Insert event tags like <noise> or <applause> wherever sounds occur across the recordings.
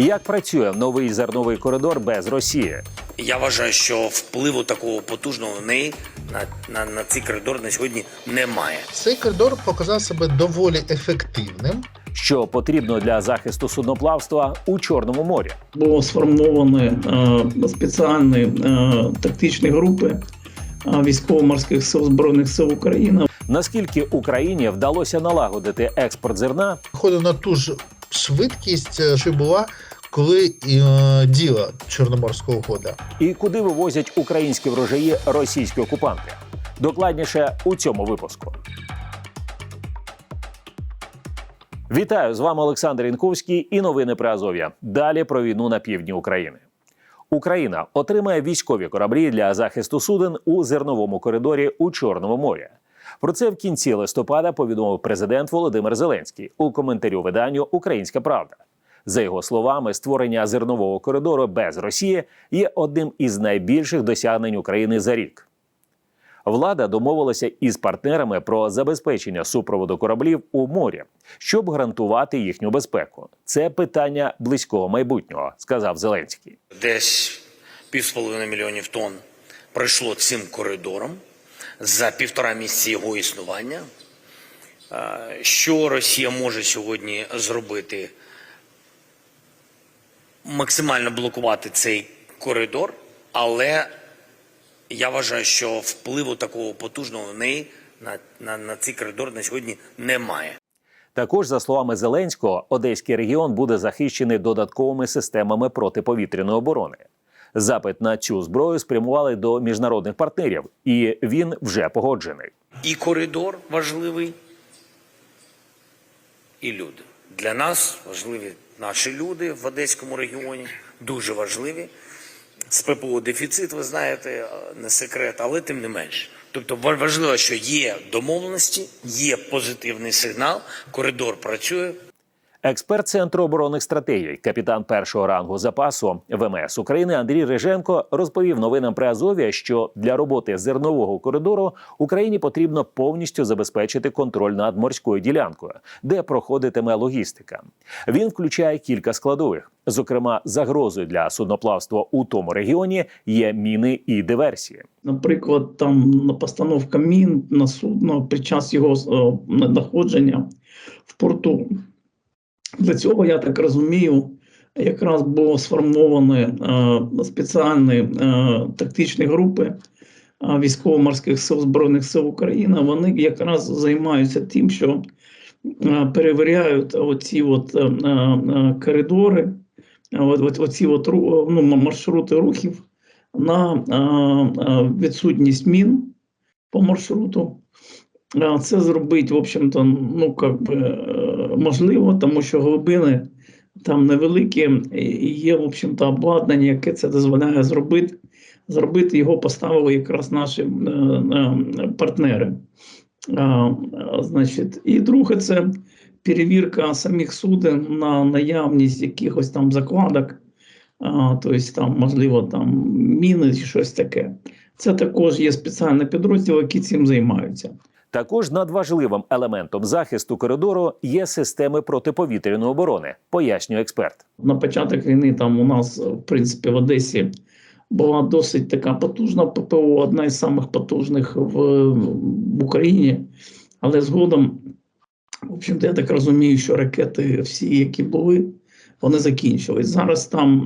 Як працює новий зерновий коридор без Росії? Я вважаю, що впливу такого потужного в неї на, на, на цей коридор на сьогодні немає. Цей коридор показав себе доволі ефективним. Що потрібно для захисту судноплавства у Чорному морі? було сформовані е, спеціальні е, тактичні групи е, військово-морських сил збройних сил України. Наскільки Україні вдалося налагодити експорт зерна Виходить на ту ж швидкість, е, що була, коли е, діла Чорноморська угода. і куди вивозять українські врожаї російські окупанти? Докладніше у цьому випуску. Вітаю з вами Олександр Інковський і новини про Азов'я. Далі про війну на півдні України. Україна отримає військові кораблі для захисту суден у зерновому коридорі у Чорному морі. Про це в кінці листопада повідомив президент Володимир Зеленський у коментарю виданню Українська Правда. За його словами, створення зернового коридору без Росії є одним із найбільших досягнень України за рік. Влада домовилася із партнерами про забезпечення супроводу кораблів у морі, щоб гарантувати їхню безпеку. Це питання близького майбутнього, сказав Зеленський. Десь півсполовини мільйонів тонн пройшло цим коридором за півтора місяці його існування. Що Росія може сьогодні зробити? Максимально блокувати цей коридор, але я вважаю, що впливу такого потужного в неї на, на, на цей коридор на сьогодні немає. Також, за словами Зеленського, Одеський регіон буде захищений додатковими системами протиповітряної оборони. Запит на цю зброю спрямували до міжнародних партнерів, і він вже погоджений. І коридор важливий, і люди. Для нас важливі наші люди в Одеському регіоні, дуже важливі. З ППО дефіцит, ви знаєте, не секрет, але тим не менш. Тобто ва- важливо, що є домовленості, є позитивний сигнал, коридор працює, Експерт Центру оборонних стратегій, капітан першого рангу запасу ВМС України Андрій Риженко розповів новинам при Азов'я, що для роботи зернового коридору Україні потрібно повністю забезпечити контроль над морською ділянкою, де проходитиме логістика. Він включає кілька складових. Зокрема, загрозою для судноплавства у тому регіоні є міни і диверсії. Наприклад, там постановка мін на судно під час його е, надходження в порту. Для цього, я так розумію, якраз було сформовані е, спеціальні е, тактичні групи е, військово-морських сил збройних сил України. Вони якраз займаються тим, що перевіряють оці от, коридори, оці от, ну, маршрути рухів на відсутність мін по маршруту. Е, Це зробити, в общем-то, ну, как би, е, можливо, тому що глибини там невеликі, і є, в общем-то, обладнання, яке це дозволяє зробити. Зробити його поставили якраз наші е, е, партнери. А, значить, і друге, це перевірка самих суден на наявність якихось там закладок, а, тобто там, можливо, там міни чи щось таке. Це також є спеціальний підрозділ, які цим займаються. Також надважливим елементом захисту коридору є системи протиповітряної оборони, пояснює експерт. На початок війни там у нас, в принципі, в Одесі була досить така потужна ППО, одна із самих потужних в, в Україні. Але згодом, в общем-то, я так розумію, що ракети всі, які були, вони закінчились. Зараз там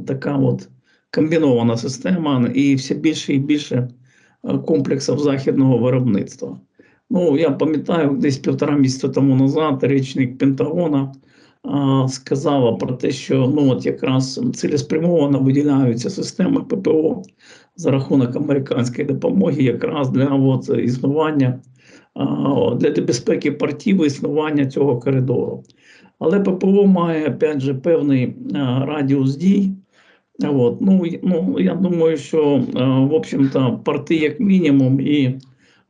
е, така от комбінована система, і все більше і більше е, комплексів західного виробництва. Ну, я пам'ятаю, десь півтора місяця тому назад речник Пентагона а, сказала про те, що ну от якраз цілеспрямовано виділяються системи ППО за рахунок американської допомоги, якраз для от, існування а, для безпеки портів існування цього коридору. Але ППО має опять же певний а, радіус дій. От, ну, ну, я думаю, що а, в общем-то порти як мінімум і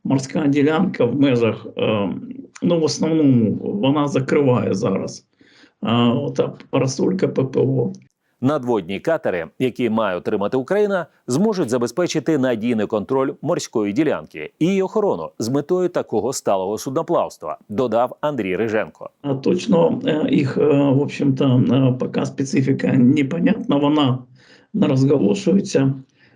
морська ділянка в межах, е, ну в основному вона закриває зараз е, ота парасолька ППО. Надводні катери, які має отримати Україна, зможуть забезпечити надійний контроль морської ділянки і її охорону з метою такого сталого судноплавства, додав Андрій Риженко. А Точно е, їх, е, в общем-то, е, поки специфіка непонятна, вона не розголошується.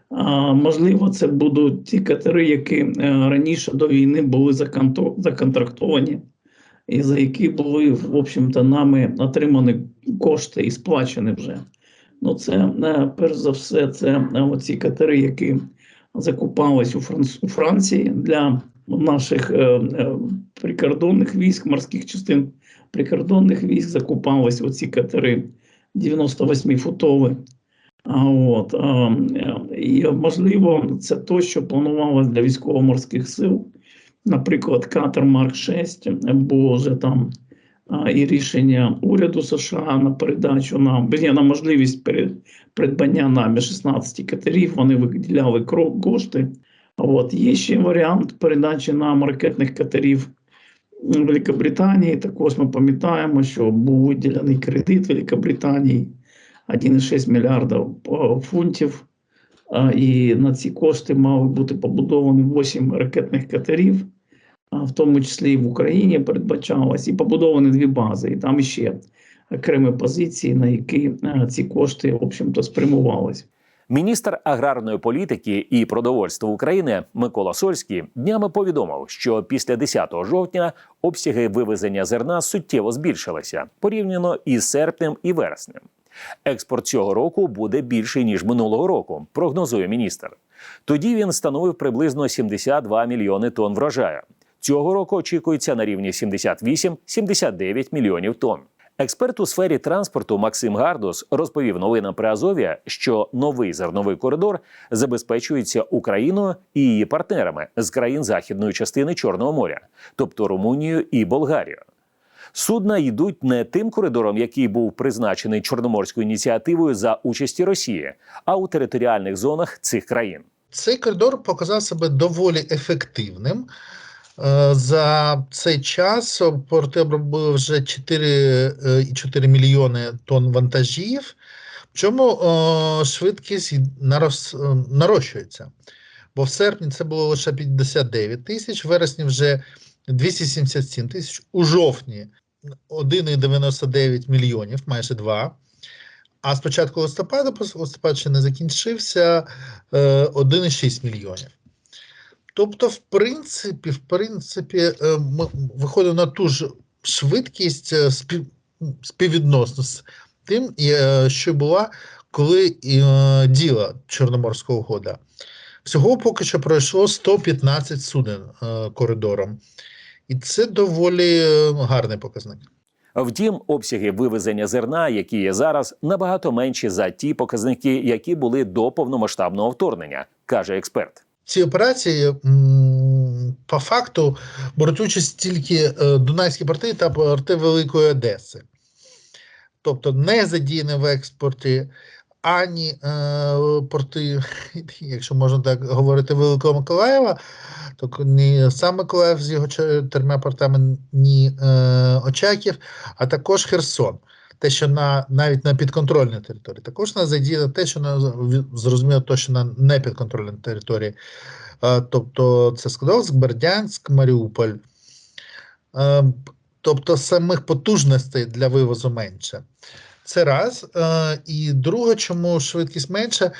А, Можливо, це будуть ті катери, які е, раніше до війни були законтрактовані, і за які були, в общем-то, нами отримані кошти і сплачені вже. Ну, це е, перш за все, це е, оці катери, які закупались у, Франц... у Франції для наших прикордонних військ, морських частин прикордонних військ закупались оці катери 98-футові. От і можливо, це то, що планувалось для військово-морських сил, наприклад, катер Марк 6, бо вже там і рішення уряду США на передачу нам на можливість придбання нами 16 катерів. Вони виділяли кро- кошти. От є ще варіант передачі нам ракетних катерів Великобританії. Також ми пам'ятаємо, що був виділений кредит Великобританії 1,6 мільярда е, фунтів. І на ці кошти мали бути побудовані 8 ракетних катерів, в тому числі і в Україні передбачалось, і побудовані дві бази. І там ще окремі позиції, на які е, ці кошти, в общем-то, спрямувались. Міністр аграрної політики і продовольства України Микола Сольський днями повідомив, що після 10 жовтня обсяги вивезення зерна суттєво збільшилися порівняно із серпнем і вереснем. Експорт цього року буде більший ніж минулого року, прогнозує міністр. Тоді він становив приблизно 72 мільйони тонн врожаю. Цього року очікується на рівні 78-79 мільйонів тонн. Експерт у сфері транспорту Максим Гардус розповів новинам при Азові, що новий зерновий коридор забезпечується Україною і її партнерами з країн західної частини Чорного моря, тобто Румунією і Болгарією. Судна йдуть не тим коридором, який був призначений Чорноморською ініціативою за участі Росії, а у територіальних зонах цих країн. Цей коридор показав себе доволі ефективним. Е, За цей час порти обробили вже 4,4 мільйони тонн вантажів, причому е, швидкість е, нарощується. Бо в серпні це було лише 59 тисяч, в вересні вже 277 тисяч, у жовтні 1,99 мільйонів, майже 2. А з початку листопада, листопад ще не закінчився, е, 1,6 мільйонів. Тобто, в принципі, в принципі, е, ми виходимо на ту ж швидкість е, спів, співвідносно з тим, е, що була, коли е, діла Чорноморська угода. Всього поки що пройшло 115 суден е, коридором. І це доволі е, гарний показник. Втім, обсяги вивезення зерна, які є зараз, набагато менші за ті показники, які були до повномасштабного вторгнення, каже експерт. ці операції по факту беруть участь тільки е, Дунайські порти та порти Великої Одеси. Тобто не задіяні в експорті ані е, порти, <laughs> якщо можна так говорити, Великого Миколаєва, то ні сам Миколаїв з його чотирма портами, ні е, Очаків, а також Херсон. Те, що на навіть на підконтрольній території, також на задіяно те, що на зрозуміло, то, що на непідконтрольній території. Е, Тобто це Скадовськ, Бердянськ, Маріуполь. Е, Тобто самих потужностей для вивозу менше. Це раз. Е, І друге, чому швидкість менша,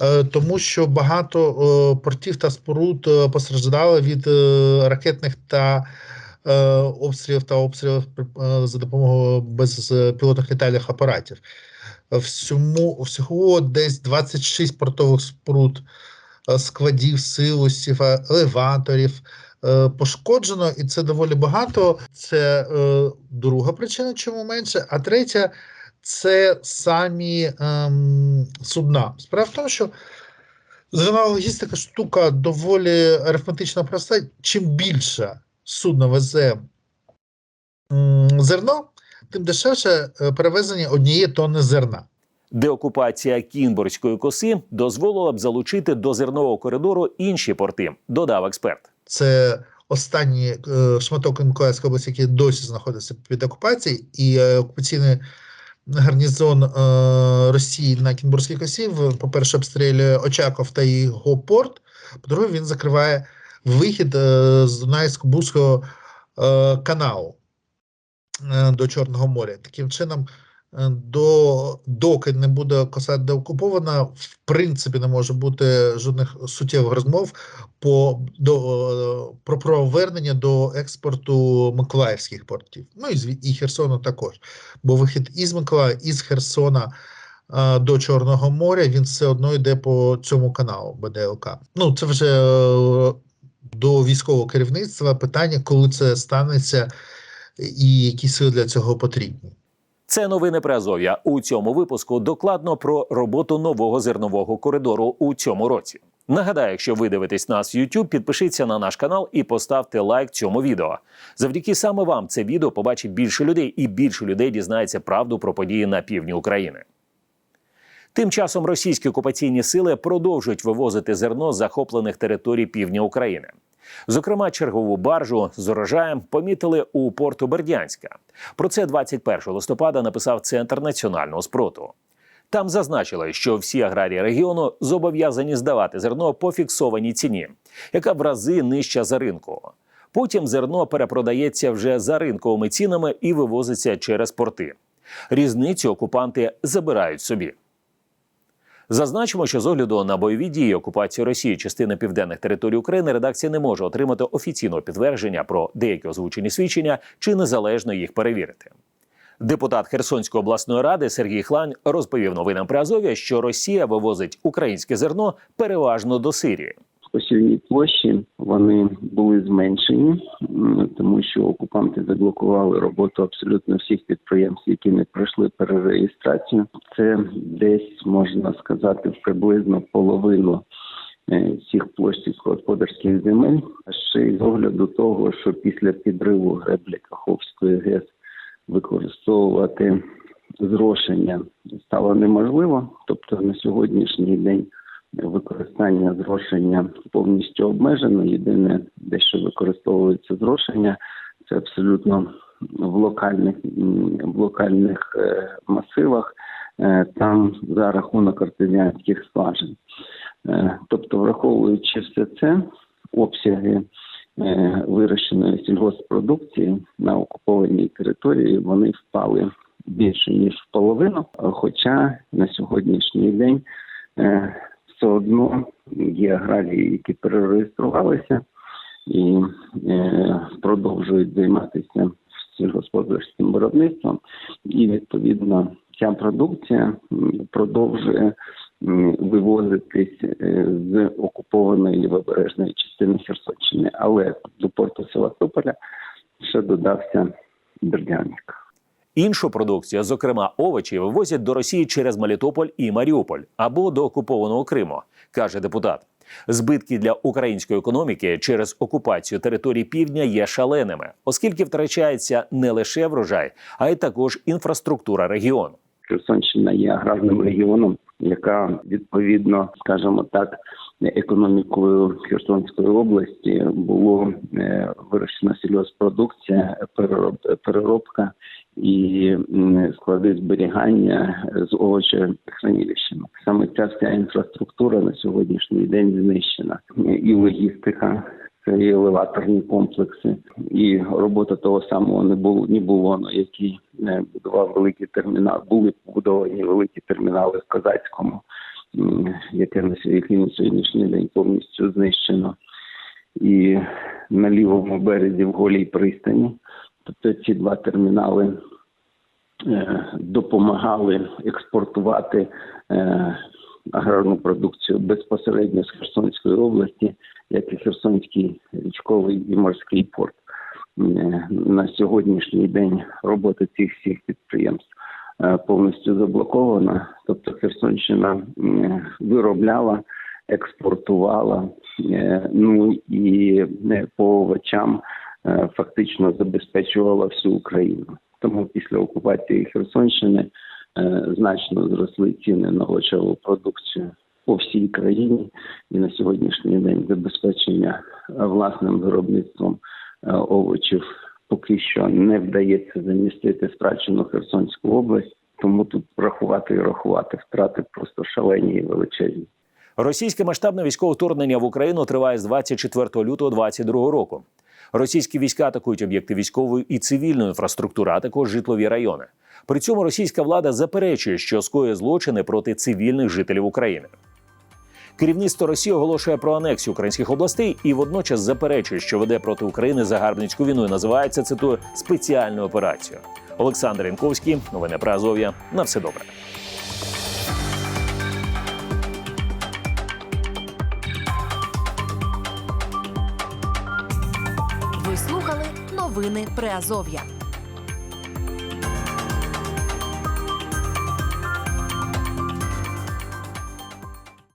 Е, тому що багато е, портів та споруд постраждали від ракетних та обстрілів та обстрілів за допомогою безпілотних літальних апаратів. Всьому, всього десь 26 портових споруд, складів, силосів, елеваторів пошкоджено, і це доволі багато. Це друга причина, чому менше. А третя це самі ем, судна. Справа в тому, що зернова логістика штука доволі арифметично проста. Чим більше судно везе м, зерно, тим дешевше е, перевезення однієї тонни зерна. Деокупація Кінбурзької коси дозволила б залучити до зернового коридору інші порти, додав експерт. Це останній е, шматок Миколаївської області, який досі знаходиться під окупацією, і е, окупаційні гарнізон е, Росії на Кінбурзькій косі, по-перше, обстрілює Очаков та його порт. По-друге, він закриває вихід е, з Дунайсько-Бузького е, каналу до Чорного моря. Таким чином, до, доки не буде коса деокупована, в принципі, не може бути жодних суттєвих розмов по, до, е, про повернення до експорту миколаївських портів. Ну і, і Херсону також. Бо вихід із Миколаєва, із Херсона е, до Чорного моря, він все одно йде по цьому каналу БДЛК. Ну, це вже е, до військового керівництва питання, коли це станеться, і які сили для цього потрібні. Це новини про Азов'я. У цьому випуску докладно про роботу нового зернового коридору у цьому році. Нагадаю, якщо ви дивитесь нас в YouTube, підпишіться на наш канал і поставте лайк цьому відео. Завдяки саме вам це відео побачить більше людей, і більше людей дізнається правду про події на півдні України. Тим часом російські окупаційні сили продовжують вивозити зерно з захоплених територій півдня України. Зокрема, чергову баржу з урожаєм помітили у порту Бердянська. Про це 21 листопада написав Центр національного спротиву. Там зазначили, що всі аграрії регіону зобов'язані здавати зерно по фіксованій ціні, яка в рази нижча за ринку. Потім зерно перепродається вже за ринковими цінами і вивозиться через порти. Різницю окупанти забирають собі. Зазначимо, що з огляду на бойові дії окупації Росії частини південних територій України редакція не може отримати офіційного підтвердження про деякі озвучені свідчення чи незалежно їх перевірити. Депутат Херсонської обласної ради Сергій Хлань розповів новинам при Азові, що Росія вивозить українське зерно переважно до Сирії. Посівні площі вони були зменшені, тому що окупанти заблокували роботу абсолютно всіх підприємств, які не пройшли перереєстрацію. Це десь можна сказати приблизно половину е, всіх площ сільськогосподарських земель. Ще й з огляду того, що після підриву греблі Каховської ГЕС використовувати зрошення стало неможливо. Тобто на сьогоднішній день використання зрошення повністю обмежено. Єдине, де що використовується зрошення, це абсолютно в локальних в локальних е, масивах, е, там за рахунок артезіанських скважин. Е, Тобто, враховуючи все це, обсяги вирощеної сільгоспродукції на окупованій території вони впали більше ніж в половину. Хоча на сьогоднішній день все одно є аграрії, які перереєструвалися і е, продовжують займатися сільгосподарським виробництвом, і відповідно ця продукція продовжує вивозитись е, з окупованої лівобережної частини Херсонщини, але до порту Севастополя ще додався Бердянськ. Іншу продукцію, зокрема овочі, вивозять до Росії через Мелітополь і Маріуполь або до окупованого Криму, каже депутат. Збитки для української економіки через окупацію територій півдня є шаленими, оскільки втрачається не лише врожай, а й також інфраструктура регіону. Херсонщина є аграрним регіоном, яка відповідно, скажімо так, економікою Херсонської області було е, вирощена сільгоспродукція, перероб- переробка і склади зберігання з овочехранилищами. Саме ця вся інфраструктура на сьогоднішній день знищена і логістика. І елеваторні комплекси, і робота того самого не було ні було, який е, будував великий термінал. Були побудовані великі термінали в Козацькому, м, яке на на сьогоднішній день повністю знищено, і на лівому березі в голій пристані. Тобто ці два термінали е, допомагали експортувати е, аграрну продукцію безпосередньо з Херсонської області, як і Херсонський річковий і морський порт. Е, На сьогоднішній день робота цих всіх підприємств повністю заблокована. Тобто Херсонщина е, виробляла, експортувала, е, ну і е, по овочам е, фактично забезпечувала всю Україну. Тому після окупації Херсонщини е, значно зросли ціни на овочеву продукцію по всій країні, і на сьогоднішній день забезпечення е, власним виробництвом е, овочів поки що не вдається замістити страчену Херсонську область. Тому тут рахувати і рахувати втрати просто шалені і величезні. Російське масштабне військове вторгнення в Україну триває з 24 лютого 2022 року. Російські війська атакують об'єкти військової і цивільної інфраструктури, а також житлові райони. При цьому російська влада заперечує, що скоює злочини проти цивільних жителів України. Керівництво Росії оголошує про анексію українських областей і водночас заперечує, що веде проти України загарбницьку війну і називається цитую спеціальною операцією. Олександр Інковський, новини про Азов'я. На все добре. Ви слухали новини Приазов'я.